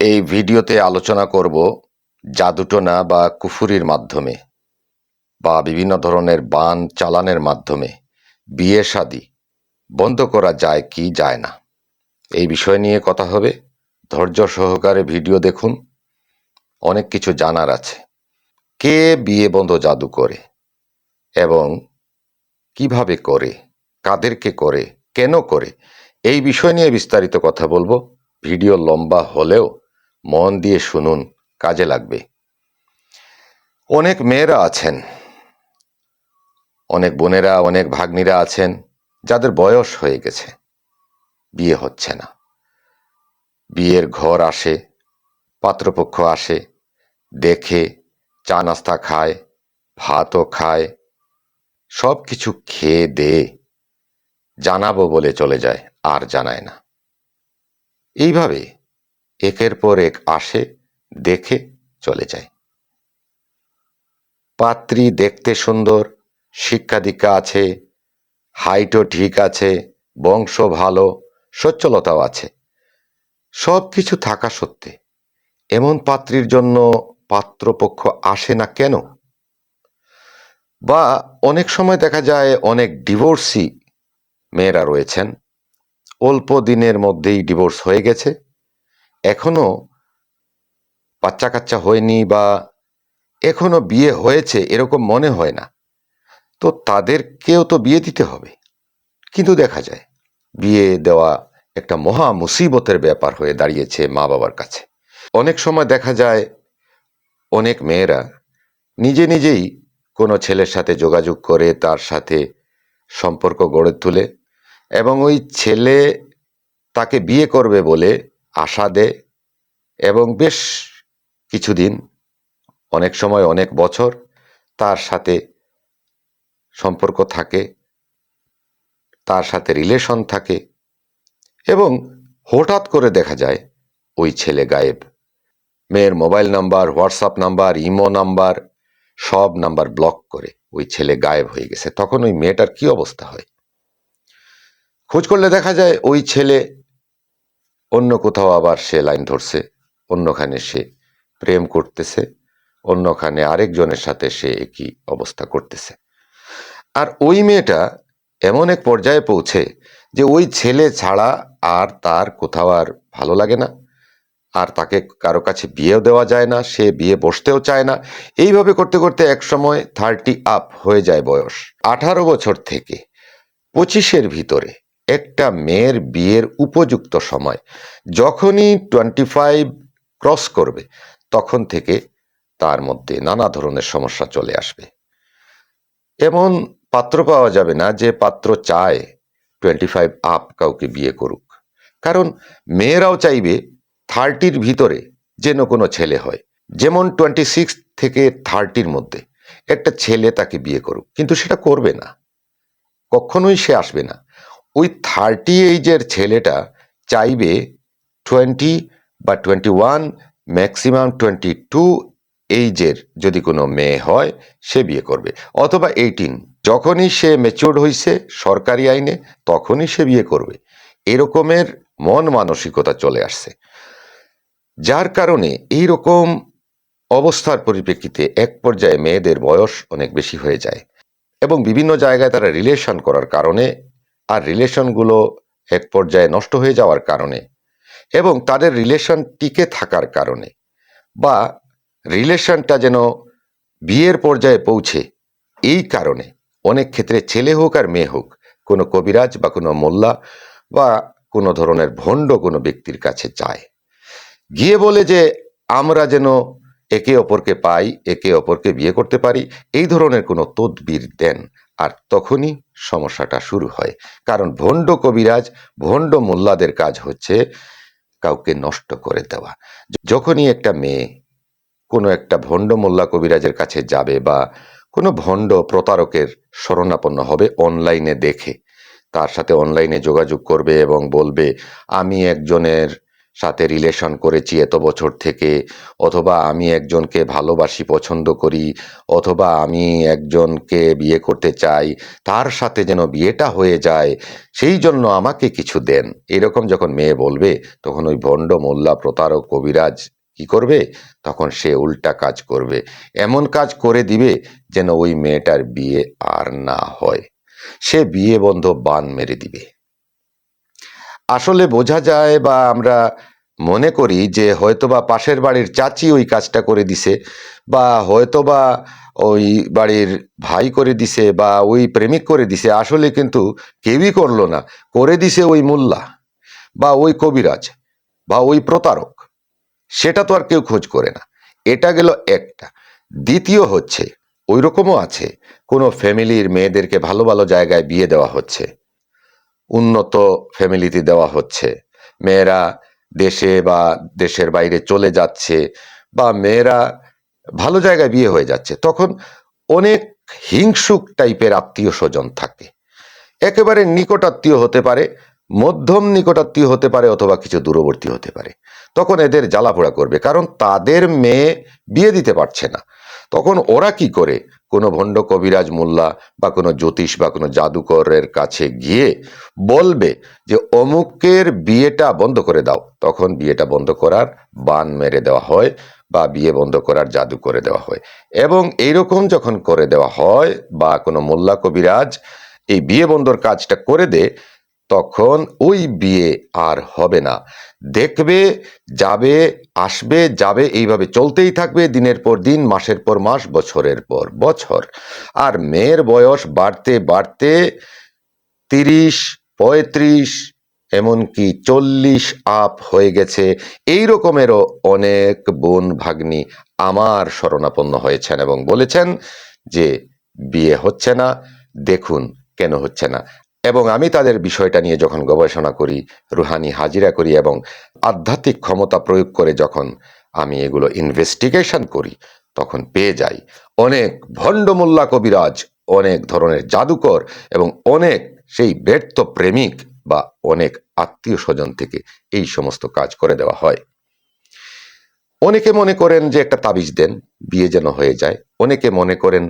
এই ভিডিওতে আলোচনা করব জাদুটোনা বা কুফুরির মাধ্যমে বা বিভিন্ন ধরনের বান চালানের মাধ্যমে বিয়ে শাদি বন্ধ করা যায় কি যায় না। এই বিষয় নিয়ে কথা হবে। ধৈর্য সহকারে ভিডিও দেখুন। অনেক কিছু জানার আছে। কে বিয়ে বন্ধ জাদু করে এবং কীভাবে করে, কাদেরকে করে, কেন করে, এই বিষয় নিয়ে বিস্তারিত কথা বলব। ভিডিও লম্বা হলেও মন দিয়ে শুনুন, কাজে লাগবে। অনেক মেয়েরা আছেন। অনেক বোনেরা, অনেক ভাগ্নিরা আছেন, যাদের বয়স হয়ে গেছে। বিয়ে হচ্ছে না। বিয়ের ঘর আসে, পাত্রপক্ষ আসে, দেখে, চা নাস্তা খায়, ভাতও খায় সব কিছু খেয়ে দে জানাব বলে চলে যায়, আর জানায় না। এইভাবে একের পর এক আসে, দেখে চলে যায়। পাত্রী দেখতে সুন্দর, শিক্ষা দীক্ষা আছে, হাইটও ঠিক আছে, বংশ ভালো, সচ্ছলতাও আছে। সব কিছু থাকা সত্ত্বে এমন পাত্রীর জন্য পাত্রপক্ষ আসে না কেন? বা অনেক সময় দেখা যায় অনেক ডিভোর্সি মেয়েরা রয়েছেন, অল্প দিনের মধ্যেই ডিভোর্স হয়ে গেছে। এখনও বাচ্চা কাচ্চা হয়নি বা এখনও বিয়ে হয়েছে এরকম মনে হয় না। তো তাদেরকেও তো বিয়ে দিতে হবে। কিন্তু দেখা যায়, বিয়ে দেওয়া একটা মহা মুসিবতের ব্যাপার হয়ে দাঁড়িয়েছে মা বাবার কাছে। অনেক সময় দেখা যায়, অনেক মেয়েরা নিজে নিজেই কোনো ছেলের সাথে যোগাযোগ করে, তার সাথে সম্পর্ক গড়ে তোলে এবং ওই ছেলে তাকে বিয়ে করবে বলে আশা দেয় এবং বেশ কিছুদিন, অনেক সময়, অনেক বছর তার সাথে সম্পর্ক থাকে, তার সাথে রিলেশন থাকে এবং হঠাৎ করে দেখা যায় ওই ছেলে গায়েব। মেয়ের mobile number WhatsApp number imo number সব নাম্বার ব্লক করে ওই ছেলে গায়েব হয়ে গেছে। তখন ওই মেয়েটার কি অবস্থা হয়? খোঁজ করলে দেখা যায় ওই ছেলে অন্য কোথাও আবার সে লাইন ধরছে, অন্যখানে সে প্রেম করতেছে, অন্যখানে আরেকজনের সাথে সে একই অবস্থা করতেছে। আর ওই মেয়েটা এমন এক পর্যায়ে পৌঁছে যে ওই ছেলে ছাড়া আর তার কোথাও আর ভালো লাগে না, আর তাকে কারও কাছে বিয়েও দেওয়া যায় না, সে বিয়ে বসতেও চায় না। এইভাবে করতে করতে এক সময় থার্টি আপ হয়ে যায় বয়স। আঠারো বছর থেকে পঁচিশের ভিতরে একটা মেয়ের বিয়ের উপযুক্ত সময়। যখনই টোয়েন্টি ফাইভ ক্রস করবে, তখন থেকে তার মধ্যে নানা ধরনের সমস্যা চলে আসবে। এমন পাত্র পাওয়া যাবে না যে পাত্র চায় টোয়েন্টি ফাইভ আপ কাউকে বিয়ে করুক। কারণ মেয়েরাও চাইবে থার্টির ভিতরে যেন কোনো ছেলে হয়। যেমন টোয়েন্টি সিক্স থেকে থার্টির মধ্যে একটা ছেলে তাকে বিয়ে করুক, কিন্তু সেটা করবে না। কখনোই সে আসবে না। ওই থার্টি এইজের ছেলেটা চাইবে টোয়েন্টি বা twenty one maximum twenty two এইজের যদি কোনো মেয়ে হয়, সে বিয়ে করবে। অথবা এইটিন যখনই সে ম্যাচিওর্ড হয়েছে সরকারি আইনে, তখনই সে বিয়ে করবে। এরকমের মন মানসিকতা চলে আসছে। যার কারণে এই রকম অবস্থার পরিপ্রেক্ষিতে এক পর্যায়ে মেয়েদের বয়স অনেক বেশি হয়ে যায় এবং বিভিন্ন জায়গায় তারা রিলেশন করার কারণে আর রিলেশনগুলো এক পর্যায়ে নষ্ট হয়ে যাওয়ার কারণে এবং তাদের রিলেশন টিকে থাকার কারণে বা রিলেশনটা যেন বিয়ের পর্যায়ে পৌঁছে এই কারণে অনেক ক্ষেত্রে ছেলে হোক আর মেয়ে হোক, কোনো কবিরাজ বা কোনো মোল্লা বা কোনো ধরনের ভণ্ড কোনো ব্যক্তির কাছে যায়। গিয়ে বলে যে, আমরা যেন একে অপরকে পাই, একে অপরকে বিয়ে করতে পারি, এই ধরনের কোনো তদবির দেন আর তখনই সমস্যাটা শুরু হয়। কারণ ভণ্ড কবিরাজ, ভণ্ড মোল্লাদের কাজ হচ্ছে কাউকে নষ্ট করে দেওয়া। যখনই একটা মেয়ে কোনো একটা ভণ্ড মোল্লা কবিরাজের কাছে যাবে বা কোনো ভণ্ড প্রতারকের শরণাপন্ন হবে অনলাইনে দেখে, তার সাথে অনলাইনে যোগাযোগ করবে এবং বলবে, আমি একজনের সাথে রিলেশন করেছি এত বছর থেকে। অথবা আমি একজনকে ভালোবাসি, পছন্দ করি, অথবা আমি একজনকে বিয়ে করতে চাই, তার সাথে যেন বিয়েটা হয়ে যায়, সেই জন্য আমাকে কিছু দেন। এরকম যখন মেয়ে বলবে, তখন ওই ভণ্ড মোল্লা, প্রতারক, কবিরাজ কি করবে? তখন সে উল্টা কাজ করবে। এমন কাজ করে দিবে যেন ওই মেয়েটার বিয়ে আর না হয়। সে বিয়ে বন্ধ বান মেরে দিবে। আসলে বোঝা যায় বা আমরা মনে করি যে হয়তোবা পাশের বাড়ির চাচি ওই কাজটা করে দিছে বা হয়তোবা ওই বাড়ির ভাই করে দিছে বা ওই প্রেমিক করে দিছে। আসলে কিন্তু কেউই করল না। করে দিছে ওই মোল্লা বা ওই কবিরাজ বা ওই প্রতারক। সেটা তো আর কেউ খোঁজ করে না। এটা গেল একটা। দ্বিতীয় হচ্ছে ওই রকমও আছে, কোনো ফ্যামিলির মেয়েদেরকে ভালো ভালো জায়গায় বিয়ে দেওয়া হচ্ছে। উন্নত ফ্যামিলিতে দেওয়া হচ্ছে। মেয়েরা দেশে বা দেশের বাইরে চলে যাচ্ছে বা মেয়েরা ভালো জায়গায় বিয়ে হয়ে যাচ্ছে, তখন অনেক হিংসুক টাইপের আত্মীয় স্বজন থাকে। একেবারে নিকটাত্মীয় হতে পারে, মধ্যম নিকটাত্মীয় হতে পারে অথবা কিছু দূরবর্তী হতে পারে। তখন এদের জ্বালাপোড়া করবে, কারণ তাদের মেয়ে বিয়ে দিতে পারছে না। তখন ওরা কি করে? কোনো ভণ্ড কবিরাজ মোল্লা বা কোনো জ্যোতিষ বা কোনো জাদুকরের কাছে গিয়ে বলবে যে, অমুকের বিয়েটা বন্ধ করে দাও। তখন বিয়েটা বন্ধ করার বান মেরে দেওয়া হয় বা বিয়ে বন্ধ করার জাদু করে দেওয়া হয়। এবং এইরকম যখন করে দেওয়া হয় বা কোনো মোল্লা কবিরাজ এই বিয়ে বন্ধর কাজটা করে দে, তখন ওই বিয়ে আর হবে না। দেখবে, যাবে, আসবে, যাবে, এইভাবে চলতেই থাকবে দিনের পর দিন, মাসের পর মাস, বছরের পর বছর। আর মেয়ের বয়স বাড়তে বাড়তে তিরিশ, পঁয়ত্রিশ, এমনকি চল্লিশ আপ হয়ে গেছে। এই রকমেরও অনেক বোন ভাগ্নি আমার শরণাপন্ন হয়েছেন এবং বলেছেন যে, বিয়ে হচ্ছে না, দেখুন কেন হচ্ছে না। এবং আমি তাদের বিষয়টা নিয়ে যখন গবেষণা করি, রুহানি হাজিরা করি এবং আধ্যাত্মিক ক্ষমতা প্রয়োগ করে যখন আমি এগুলো ইনভেস্টিগেশন করি, তখন পেয়ে যাই। অনেক ভণ্ডমোল্লা কবিরাজ, অনেক ধরনের জাদুকর এবং অনেক সেই ব্যর্থ প্রেমিক বা অনেক আত্মীয় স্বজন থেকে এই সমস্ত কাজ করে দেওয়া হয়। অনেকে মনে করেন যে একটা তাবিজ দেন, বিয়ে যেন হয়ে যায়। অনেকে মনে করেন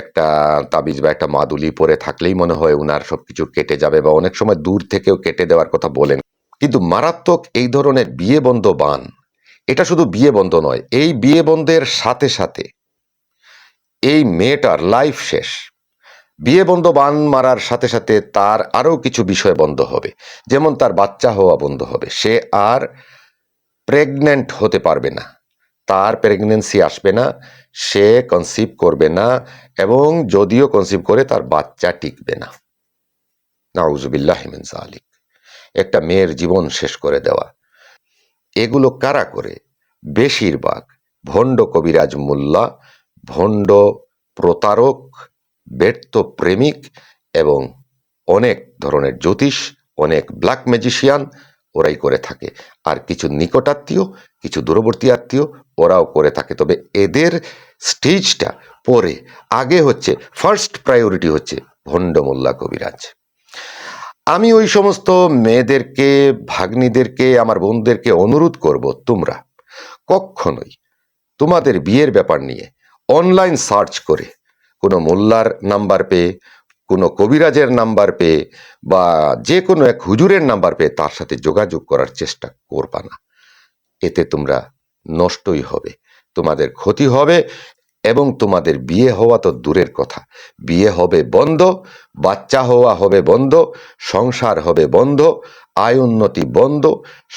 একটা তাবিজ বা একটা মাদুলি পরে থাকলেই মনে হয় উনার সবকিছু কেটে যাবে বা অনেক সময় দূর থেকেও কেটে দেওয়ার কথা বলেন। কিন্তু মারাত্মক এই ধরনের বিয়ে বন্ধ বান, এটা শুধু বিয়ে বন্ধ নয়, এই বিয়ে বন্ধের সাথে সাথে এই মেয়েটার লাইফ শেষ। বিয়ে বন্ধ বান মারার সাথে সাথে তার আরও কিছু বিষয় বন্ধ হবে। যেমন তার বাচ্চা হওয়া বন্ধ হবে। সে আর প্রেগন্যান্ট হতে পারবে না। তার প্রেগনেন্সি আসবে না, সে কনসিভ করবে না এবং যদিও কনসিভ করে তার বাচ্চা টিকবে না। নাউজুবিল্লাহ হিমেন আলিক একটা মেয়ের জীবন শেষ করে দেওয়া। এগুলো কারা করে? বেশিরভাগ ভণ্ড কবিরাজ মোল্লা, ভণ্ড প্রতারক, ব্যর্থ প্রেমিক এবং অনেক ধরনের জ্যোতিষ, অনেক ব্ল্যাক ম্যাজিশিয়ান ওরাই করে থাকে। আর কিছু নিকটাত্মীয়, কিছু দূরবর্তী আত্মীয় ওরাও করে থাকে। তবে এদের স্টেজটা পরে। আগে হচ্ছে ফার্স্ট প্রায়োরিটি হচ্ছে ভণ্ড মোল্লা কবিরাজ। আমি ওই সমস্ত মেয়েদেরকে, ভাগ্নিদেরকে, আমার বোনদেরকে অনুরোধ করব, তোমরা কখনোই তোমাদের বিয়ের ব্যাপার নিয়ে অনলাইন সার্চ করে। কোনো মোল্লার নাম্বার পেয়ে কোনো কবিরাজের নাম্বার পেয়ে বা যে কোনো এক হুজুরের নাম্বার পেয়ে তার সাথে যোগাযোগ করার চেষ্টা করবা না। এতে তোমরা নষ্টই হবে, তোমাদের ক্ষতি হবে এবং তোমাদের বিয়ে হওয়া তো দূরের কথা। বিয়ে হবে বন্ধ, বাচ্চা হওয়া হবে বন্ধ, সংসার হবে বন্ধ, আয় উন্নতি বন্ধ,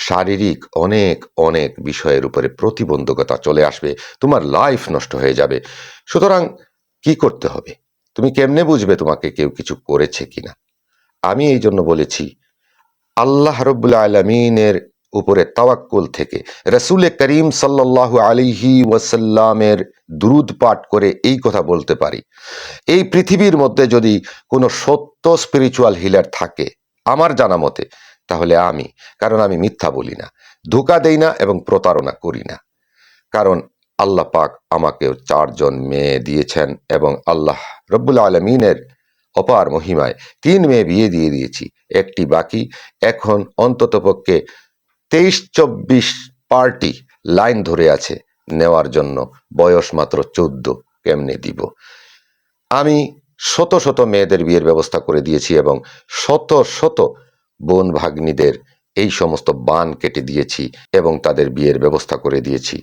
শারীরিক অনেক অনেক বিষয়ের উপরে প্রতিবন্ধকতা চলে আসবে, তোমার লাইফ নষ্ট হয়ে যাবে। সুতরাং কি করতে হবে? তুমি কেমনে বুঝবে তোমাকে কেউ কিছু করেছে কিনা? আমি এই জন্য বলেছি, আল্লাহ রব্বুল্লা আলমিনের উপরে তাওয়াক্কুল থেকে রসুল করিম সাল্লাহ আলিহি ওয়াসাল্লামের দুরুদ পাঠ করে এই কথা বলতে পারি। এই পৃথিবীর মধ্যে যদি কোনো সত্য স্পিরিচুয়াল হিলার থাকে আমার জানা মতে, তাহলে আমি, কারণ আমি মিথ্যা বলি না, ধোকা দেই না এবং প্রতারণা করি না। কারণ আল্লাহ পাক আমাকে চারজন মেয়ে দিয়েছেন এবং আল্লাহ রব্বুল আলমিনের অপার মহিমায় তিন মেয়ে বিয়ে দিয়ে দিয়েছি, একটি বাকি। এখন অন্ততপক্ষে তেইশ চব্বিশ পার্টি লাইন ধরে আছে নেওয়ার জন্য, বয়স মাত্র চোদ্দ, কেমনে দিব? আমি শত শত মেয়েদের বিয়ের ব্যবস্থা করে দিয়েছি এবং শত শত বোন ভাগ্নীদের এই সমস্ত বান কেটে দিয়েছি এবং তাদের বিয়ের ব্যবস্থা করে দিয়েছি।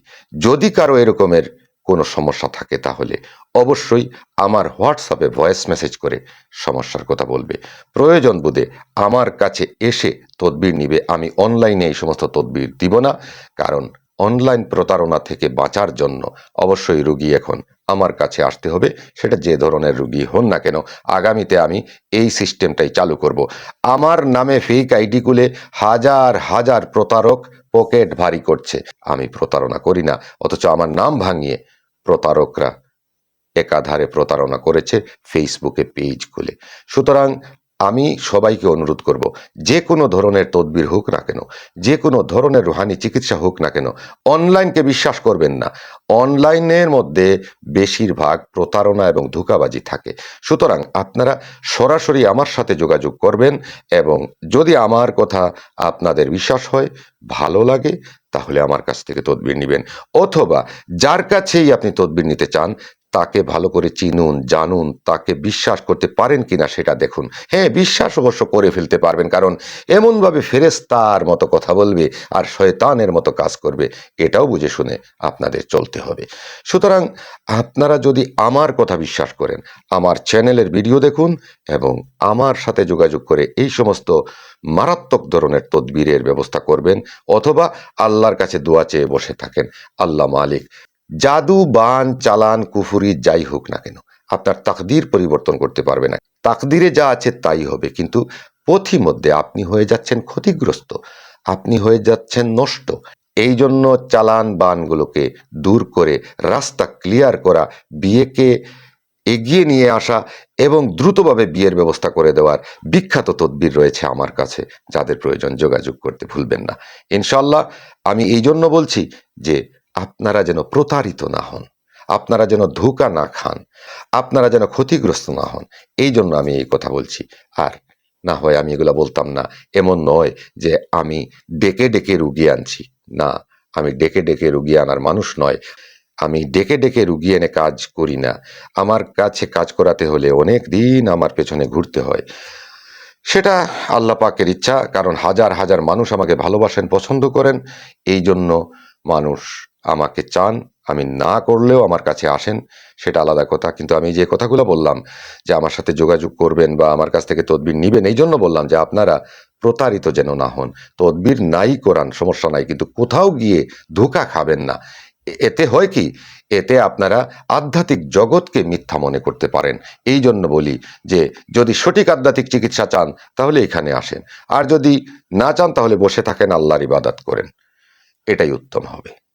যদি কারও এরকমের কোনো সমস্যা থাকে তাহলে অবশ্যই আমার হোয়াটসঅ্যাপে ভয়েস মেসেজ করে সমস্যার কথা বলবে। প্রয়োজন বোধে আমার কাছে এসে তদবির নিবে। আমি অনলাইনে এই সমস্ত তদবির দিব না, কারণ অনলাইন প্রতারণা থেকে বাঁচার জন্য অবশ্যই রুগী এখন আমার কাছে আসতে হবে, সেটা যে ধরনের রুগী হন না কেন, আগামীতে আমি এই সিস্টেমটাই চালু করব। আমার নামে ফেক আইডি খুলে হাজার হাজার প্রতারক পকেট ভারী করছে। আমি প্রতারণা করি না, অথচ আমার নাম ভাঙিয়ে প্রতারকরা একাধারে প্রতারণা করেছে ফেসবুকে পেজ খুলে। সুতরাং আমি সবাইকে অনুরোধ করব, যে কোনো ধরনের তদবির হোক না কেন, যে কোনো ধরনের রুহানি চিকিৎসা হোক না কেন, অনলাইনকে বিশ্বাস করবেন না। অনলাইনের মধ্যে বেশিরভাগ প্রতারণা এবং ধোঁকাবাজি থাকে। সুতরাং আপনারা সরাসরি আমার সাথে যোগাযোগ করবেন এবং যদি আমার কথা আপনাদের বিশ্বাস হয়, ভালো লাগে, তাহলে আমার কাছ থেকে তদবির নেবেন। অথবা যার কাছেই আপনি তদবির নিতে চান তাকে ভালো করে চিনুন, জানুন, তাকে বিশ্বাস করতে পারেন কিনা সেটা দেখুন। হ্যাঁ বিশ্বাস অবশ্য করে ফেলতে পারবেন, কারণ এমনভাবে ফেরেস্তার মতো কথা বলবে আর শয়তানের মতো কাজ করবে, এটাও বুঝে শুনে আপনাদের চলতে হবে। সুতরাং আপনারা যদি আমার কথা বিশ্বাস করেন, আমার চ্যানেলের ভিডিও দেখুন এবং আমার সাথে যোগাযোগ করে এই সমস্ত মারাত্মক ধরনের তদবিরের ব্যবস্থা করবেন, অথবা আল্লাহর কাছে দোয়া চেয়ে বসে থাকেন। আল্লাহ মালিক জাদু, বান, চালান, কুফুরি যাই হোক না কেন, আপনার তাকদির পরিবর্তন করতে পারবে না। তাকদিরে যা আছে তাই হবে, কিন্তু পথিমধ্যে আপনি হয়ে যাচ্ছেন ক্ষতিগ্রস্ত, আপনি হয়ে যাচ্ছেন নষ্ট। এই জন্য চালান, বানগুলোকে দূর করে, রাস্তা ক্লিয়ার করা, বিয়েকে এগিয়ে নিয়ে আসা এবং দ্রুতভাবে বিয়ের ব্যবস্থা করে দেওয়ার বিখ্যাত তদবির রয়েছে আমার কাছে, যাদের প্রয়োজন যোগাযোগ করতে ভুলবেন না। ইনশাল্লাহ আমি এই জন্য বলছি যে আপনারা যেন প্রতারিত না হন, আপনারা যেন ধোকা না খান, আপনারা যেন ক্ষতিগ্রস্ত না হন, এই জন্য আমি এই কথা বলছি। আর না হয় আমি এগুলো বলতাম না, এমন নয় যে আমি ডেকে ডেকে রুগী আনছি। না, আমি ডেকে ডেকে রুগী আনার মানুষ নয়। আমি ডেকে ডেকে রুগী এনে কাজ করি না। আমার কাছে কাজ করাতে হলে অনেক দিন আমার পেছনে ঘুরতে হয়। সেটা আল্লাহ পাকের ইচ্ছা, কারণ হাজার হাজার মানুষ আমাকে ভালোবাসেন, পছন্দ করেন। এই জন্য মানুষ আমাকে চান, আমি না করলেও আমার কাছে আসেন, সেটা আলাদা কথা। কিন্তু আমি যে কথাগুলো বললাম, যে আমার সাথে যোগাযোগ করবেন বা আমার কাছ থেকে তদবির নিবেন, এই জন্য বললাম যে আপনারা প্রতারিত যেন না হন। তদবির নাই করান, সমস্যা নাই, কিন্তু কোথাও গিয়ে ধোকা খাবেন না। এতে হয় কি? এতে আপনারা আধ্যাত্মিক জগৎকে মিথ্যা মনে করতে পারেন। এই জন্য বলি যে, যদি সঠিক আধ্যাত্মিক চিকিৎসা চান, তাহলে এখানে আসেন। আর যদি না চান, তাহলে বসে থাকেন, আল্লাহর ইবাদত করেন। এটাই উত্তম হবে।